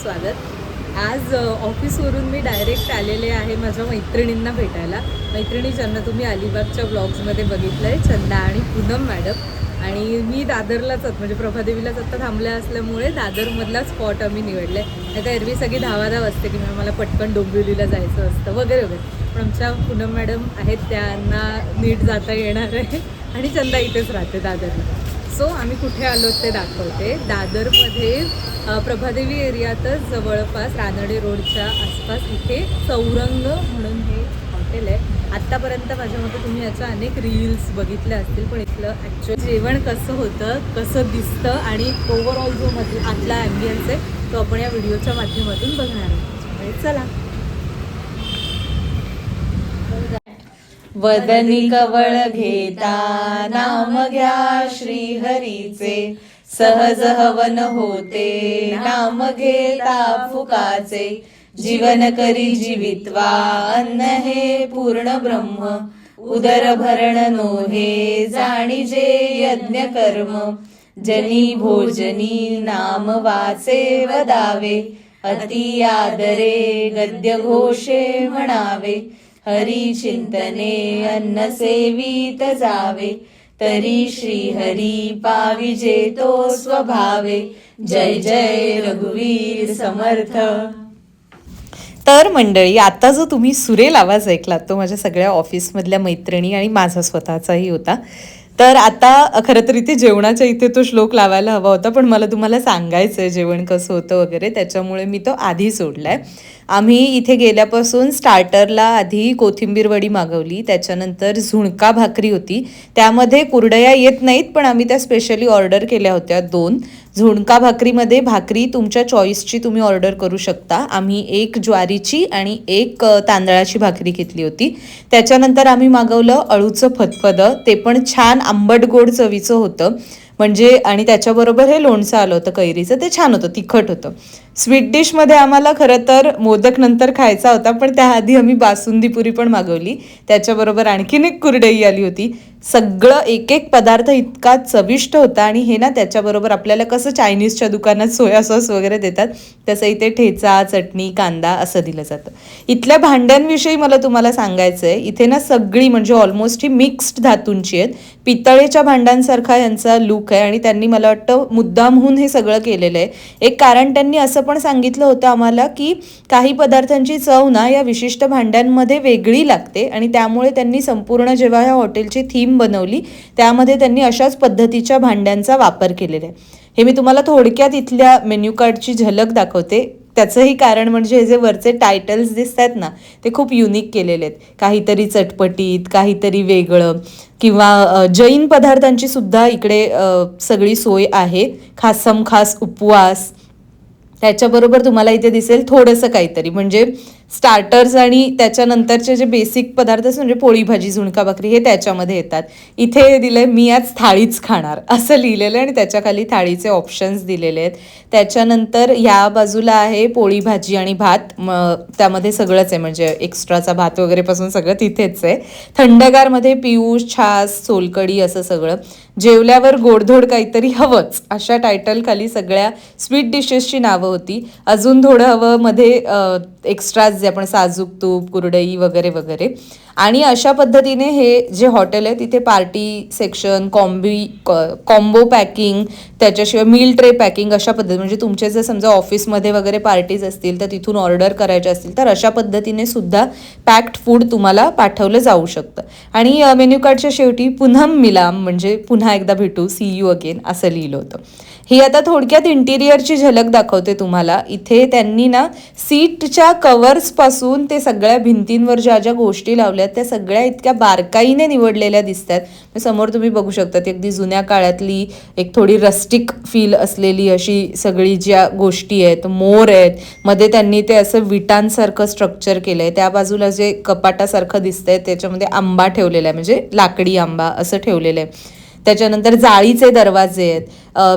स्वागत. आज ऑफिसवरून मी डायरेक्ट आलेले आहे माझ्या मैत्रिणींना भेटायला. मैत्रिणी ज्यांना तुम्ही अलिबागच्या ब्लॉग्समध्ये बघितलं आहे चंदा आणि पूनम मॅडम. आणि मी दादरलाच म्हणजे प्रभादेवीलाच आत्ता थांबल्या असल्यामुळे दादरमधला स्पॉट आम्ही निवडले नाही तर एरवी सगळी धावाधाव असते की मग मला पटकन डोंबिवलीला जायचं असतं वगैरे वगैरे. पण आमच्या पूनम मॅडम आहेत त्यांना नीट जाता येणार आहे. आणि चंदा इथेच राहते दादरला. सो आम्ही कुठे आलो ते दाखवते. दादरमध्ये प्रभादेवी एरियातच जवळपास रानडे रोडच्या आसपास इथे चौरंग म्हणून हे हॉटेल आहे. आत्तापर्यंत माझ्या मते तुम्ही याच्या अनेक रील्स बघितल्या असतील पण इथलं ॲक्च्युअल जेवण कसं होतं कसं दिसतं आणि ओव्हरऑल जो मधला आतला ॲम्बियन्स आहे तो आपण या व्हिडिओच्या माध्यमातून बघणार आहोत. चला. वदनी कवळ घेता नाम घ्या श्रीहरीचे. सहज हवन होते नाम घेता फुकाचे. जीवन करी जीवित्वा अन्न हे पूर्ण ब्रह्म. उदर भरण नोहे जाणीजे यज्ञ कर्म. जनी भोजनी नाम वाचे वदावे अति आदरे गद्य घोषे म्हणावे. हरी चिंतने अन्न सेवित जावे तरी श्री हरी पाविजे तो स्वभावे। जय जय रघुवीर समर्थ। तर मंडळी आता जो तुम्ही सुरेल आवाज ऐकला तो माझ्या सगळ्या ऑफिसमधल्या मैत्रिणी आणि माझा स्वतःचाही होता. तर आता खरं तर इथे जेवणाच्या इथे तो श्लोक लावायला हवा होता पण मला तुम्हाला सांगायचं आहे जेवण कसं होतं वगैरे त्याच्यामुळे मी तो आधी सोडलाय. आम्ही इथे गेल्यापासून स्टार्टरला आधी कोथिंबीर वडी मागवली त्याच्यानंतर झुणका भाकरी होती. त्यामध्ये कुरडया येत नाहीत पण आम्ही त्या स्पेशली ऑर्डर केल्या होत्या दोन. झुणका भाकरीमध्ये भाकरी तुमच्या चॉईसची तुम्ही ऑर्डर करू शकता. आम्ही एक ज्वारीची आणि एक तांदळाची भाकरी घेतली होती. त्याच्यानंतर आम्ही मागवलं अळूचं फतफदं. ते पण छान आंबट गोड चवीचं होतं. म्हणजे आणि त्याच्याबरोबर हे लोणचं आलं होतं कैरीचं ते छान होतं तिखट होतं. स्वीट डिशमध्ये आम्हाला खरं तर मोदक नंतर खायचा होता पण त्याआधी आम्ही बासुंदी पुरी पण मागवली. त्याच्याबरोबर आणखीन एक कुरडई आली होती. सगळं एक एक पदार्थ इतका चविष्ट होता आणि हे ना त्याच्याबरोबर आपल्याला कसं चायनीजच्या दुकानात सोया सॉस वगैरे देतात तसं इथे ठेचा चटणी कांदा असं दिलं जातं. इथल्या भांड्यांविषयी मला तुम्हाला सांगायचं आहे इथे ना सगळी म्हणजे ऑलमोस्ट ही मिक्स्ड धातूंची आहेत. पितळेच्या भांड्यांसारखा यांचा लुक आहे आणि त्यांनी मला वाटतं मुद्दामहून हे सगळं केलेलं आहे. एक कारण त्यांनी असं पण सांगितलं होतं आम्हाला की काही पदार्थांची चव ना या विशिष्ट भांड्यांमध्ये वेगळी लागते आणि त्यामुळे त्यांनी संपूर्ण जेव्हा ह्या हॉटेलची थीम बनवली त्यामध्ये त्यांनी अशाच पद्धतीच्या भांड्यांचा वापर केलेला आहे. हे मी तुम्हाला थोडक्यात इथल्या मेन्यू कार्डची झलक दाखवते. त्याचंही कारण म्हणजे हे जे वरचे टायटल्स दिसत आहेत ना ते खूप युनिक केलेले आहेत. काहीतरी चटपटीत काहीतरी वेगळं किंवा जैन पदार्थांची सुद्धा इकडे सगळी सोय आहे. खासम खास उपवास. त्याच्याबरोबर तुम्हाला इथे दिसेल थोडंसं काहीतरी. म्हणजे स्टार्टर्स आणि त्याच्यानंतरचे जे बेसिक पदार्थ असतात म्हणजे पोळी भाजी झुणका भाकरी हे त्याच्यामध्ये येतात. इथे दिलंय मी आज थाळीच खाणार असं लिहिलेलं आहे आणि त्याच्याखाली थाळीचे ऑप्शन्स दिलेले आहेत. त्याच्यानंतर या बाजूला आहे पोळी भाजी आणि भात. म त्यामध्ये सगळंच आहे म्हणजे एक्स्ट्राचा भात वगैरेपासून सगळं तिथेच आहे. थंडगारमध्ये पिऊस छास सोलकडी असं सगळं. जेवल्यावर गोडधोड काहीतरी हवंच अशा टायटल खाली सगळ्या स्वीट डिशेसची नावं होती. अजून थोडं हवं मध्ये एक्स्ट्राज जे आपण साजूक तूप कुरडई वगैरे वगैरे. आणि अशा पद्धतीने हे जे हॉटेल आहे तिथे पार्टी सेक्शन कॉम्बी कॉम्बो पॅकिंग त्याच्याशिवाय मील ट्रे पॅकिंग अशा पद्धती म्हणजे तुमचे जर समजा ऑफिसमध्ये वगैरे पार्टीज असतील तर तिथून ऑर्डर करायच्या असतील तर अशा पद्धतीने सुद्धा पॅक्ड फूड तुम्हाला पाठवलं जाऊ शकतं. आणि मेन्यू कार्डच्या शेवटी पुन्हा मिलाम म्हणजे पुन्हा एकदा भेटू सी यू अगेन असं लिहिलं होतं. ही आता थोडक्यात इंटिरियरची झलक दाखवते तुम्हाला. इथे त्यांनी ना सीटच्या कवर्सपासून ते सगळ्या भिंतींवर ज्या ज्या गोष्टी लावल्यात त्या सगळ्या इतक्या बारकाईने निवडलेल्या दिसतात म्हणजे समोर तुम्ही बघू शकता ती अगदी जुन्या काळातली एक थोडी रस्टिक फील असलेली अशी सगळी ज्या गोष्टी आहेत मोर आहेत मध्ये त्यांनी ते असं विटांसारखं स्ट्रक्चर केलं आहे त्या बाजूला जे कपाटासारखं दिसतंय त्याच्यामध्ये आंबा ठेवलेला आहे म्हणजे लाकडी आंबा असं ठेवलेलं आहे. त्याच्यानंतर जाळीचे दरवाजे आहेत.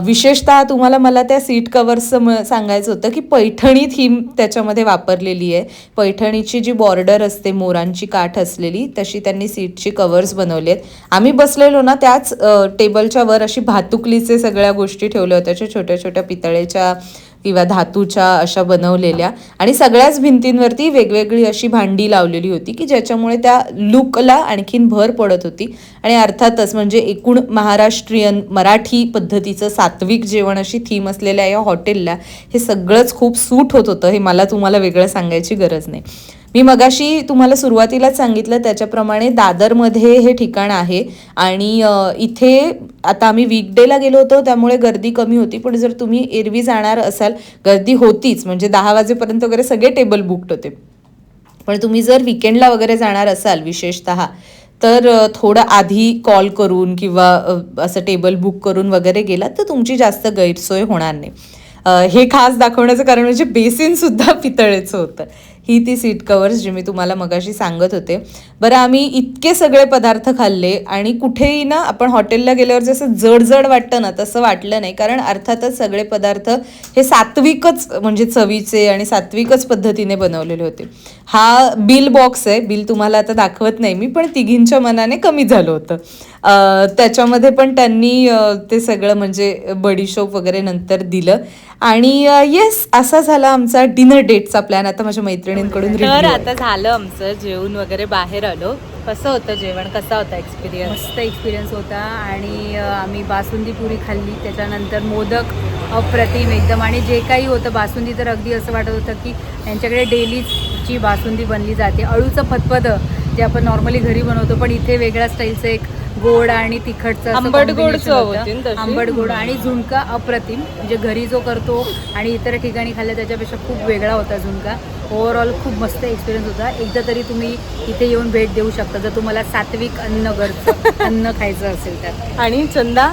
विशेषतः तुम्हाला मला त्या सीट कवर्सचं म सांगायचं होतं की पैठणी थीम त्याच्यामध्ये वापरलेली आहे. पैठणीची जी बॉर्डर असते मोरांची काठ असलेली तशी त्यांनी सीटची कवर्स बनवली आहेत. आम्ही बसलेलो ना त्याच टेबलच्या वर अशी भातुकलीचे सगळ्या गोष्टी ठेवल्या होत्या छोट्या छोट्या पितळेच्या किंवा धातूच्या अशा बनवलेल्या. आणि सगळ्याच भिंतींवरती वेगवेगळी अशी भांडी लावलेली होती की ज्याच्यामुळे त्या लुकला आणखीन भर पडत होती. आणि अर्थातच म्हणजे एकूण महाराष्ट्रीयन मराठी पद्धतीचं सात्विक जेवण अशी थीम असलेल्या या हॉटेलला हे सगळंच खूप सूट होत होतं हे मला तुम्हाला वेगळं सांगायची गरज नाही. मी मगाशी तुम्हाला सुरुवातीलाच सांगितलं त्याच्याप्रमाणे दादरमध्ये हे ठिकाण आहे. आणि इथे आता आम्ही वीकडेला गेलो होतो त्यामुळे गर्दी कमी होती. पण जर तुम्ही एरवी जाणार असाल गर्दी होतीच. म्हणजे दहा वाजेपर्यंत वगैरे सगळे टेबल बुकड होते. पण तुम्ही जर विकेंडला वगैरे जाणार असाल विशेषतः तर थोडं आधी कॉल करून किंवा असं टेबल बुक करून वगैरे गेलात तर तुमची जास्त गैरसोय होणार नाही. हे खास दाखवण्याचं कारण म्हणजे बेसिनसुद्धा पितळेचं होतं. ही ती सीट कवर्स जी मी तुम्हाला मगाशी सांगत होते. बरं आम्ही इतके सगळे पदार्थ खाल्ले आणि कुठेही ना आपण हॉटेलला गेल्यावर जसं जड जड वाटतं ना तसं वाटलं नाही. कारण अर्थातच सगळे पदार्थ हे सात्विकच म्हणजे चवीचे आणि सात्विकच पद्धतीने बनवलेले होते. हा बिल बॉक्स आहे. बिल तुम्हाला आता दाखवत नाही मी पण तिघींच्या मनाने कमी झालं होतं. त्याच्यामध्ये पण त्यांनी ते सगळं म्हणजे बडीशोप वगैरे नंतर दिलं. आणि येस असा झाला आमचा डिनर डेटचा प्लॅन आता माझ्या मैत्रिणींकडून तर. आता झालं आमचं जेवण वगैरे बाहेर आलो. कसं होतं जेवण? कसा होता एक्सपिरियन्स मस्त एक्सपिरियन्स होता आणि आम्ही बासुंदी पुरी खाल्ली. त्याच्यानंतर मोदक अप्रतिम एकदम. आणि जे काही होतं बासुंदी तर अगदी असं वाटत होतं की यांच्याकडे डेलीची बासुंदी बनली जाते. अळूचं फतफदं जे आपण नॉर्मली घरी बनवतो पण इथे वेगळ्या स्टाईलचं एक गोड आणि तिखटचं आंबट गोड? आंबट गोड आणि झुणका अप्रतिम. म्हणजे घरी जो करतो आणि इतर ठिकाणी खाल्ला त्याच्यापेक्षा खूप वेगळा होता झुणका. ओव्हरऑल खूप मस्त एक्सपिरियन्स होता. एकदा तरी तुम्ही इथे येऊन भेट देऊ शकता. जर तुम्हाला सात्विक अन्न घरचं अन्न खायचं असेल तर. आणि चंदा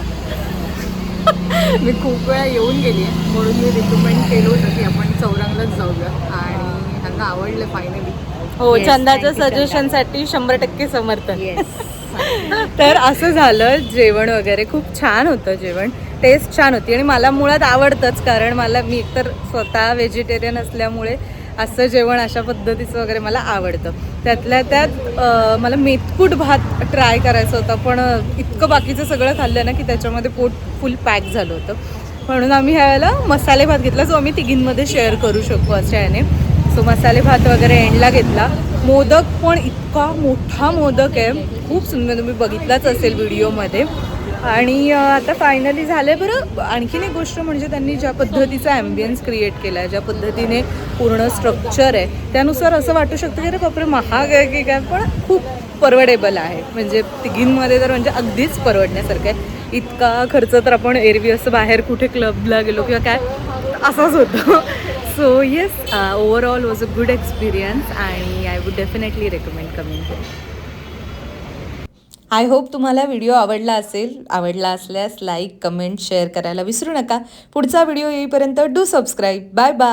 मी खूप वेळा येऊन गेली आहे. म्हणून मी रिकमेंड केलं होतं की आपण चौरंगलाच जाऊया. आणि त्यांना आवडलं फायनली हो Yes, चंदाच्या thank you, चंदा. सजेशनसाठी शंभर टक्के समर्थन. येस तर असं झालं जेवण वगैरे खूप छान होतं जेवण. टेस्ट छान होती आणि मला मुळात आवडतंच कारण मला मी तर स्वतः व्हेजिटेरियन असल्यामुळे असं जेवण अशा पद्धतीचं वगैरे मला आवडतं. त्यातल्या त्यात मला मेथकूट भात ट्राय करायचं होतं पण इतकं बाकीचं सगळं खाल्लं ना की त्याच्यामध्ये पोट फुल पॅक झालं होतं. म्हणून आम्ही ह्यावेळेला मसाले भात घेतला जो आम्ही तिघींमध्ये शेअर करू शकू अशा याने सो मसाले भात वगैरे एंडला घेतला. मोदक पण इतका मोठा मोदक आहे. खूप सुंदर तुम्ही बघितलाच असेल व्हिडिओमध्ये. आणि आता फायनली झालं आहे बरं. आणखीन एक गोष्ट म्हणजे त्यांनी ज्या पद्धतीचा ॲम्बियन्स क्रिएट केला आहे ज्या पद्धतीने पूर्ण स्ट्रक्चर आहे त्यानुसार असं वाटू शकतं की अरे बापरे महाग आहे की काय? पण खूप परवडेबल आहे. म्हणजे तिघींमध्ये तर म्हणजे अगदीच परवडण्यासारखं आहे. इतका खर्च तर आपण एरवी असं बाहेर कुठे क्लबला गेलो किंवा काय असाच होतं. So yes overall was a good experience आणि I would definitely recommend coming I hope तुम्हाला व्हिडिओ आवडला असेल आवडला असल्यास लाईक कमेंट शेअर करायला विसरू नका. पुढचा व्हिडिओ येईपर्यंत डू सबस्क्राईब बाय बाय